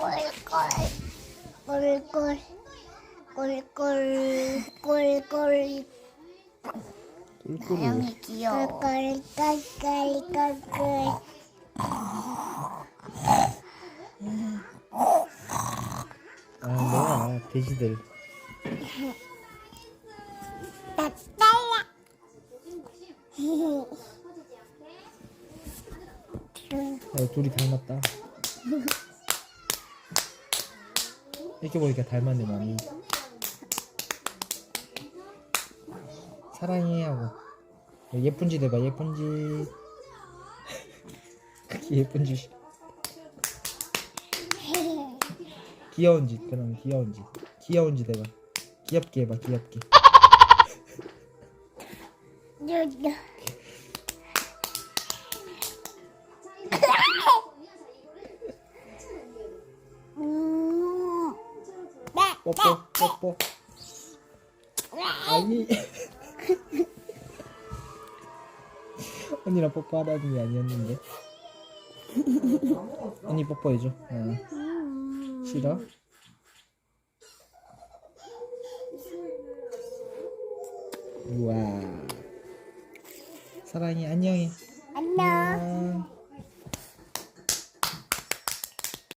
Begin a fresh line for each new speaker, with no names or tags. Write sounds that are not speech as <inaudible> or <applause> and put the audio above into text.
꿀꿀 꿀꿀 꿀꿀
꿀꿀이
나영이 귀여워.
꿀꿀 꿀꿀 꿀꿀
아 뭐야 돼지들
따따야
아, 둘이 닮았다 이렇게 보니까 닮았네 많이. 사랑해 하고. 예쁜 짓 해봐 예쁜 짓. <laughs> 그게 예쁜 짓 귀여운 짓 그럼 귀여운 짓. 귀여운 짓 해봐. 귀엽게 해봐 귀엽게 뽀뽀 뽀뽀. 아니. <laughs> 언니랑 뽀뽀하라는 게 아니었는데. 언니 뽀뽀해줘. 어. 싫어? 우와. 사랑해. 안녕해.
안녕.
안녕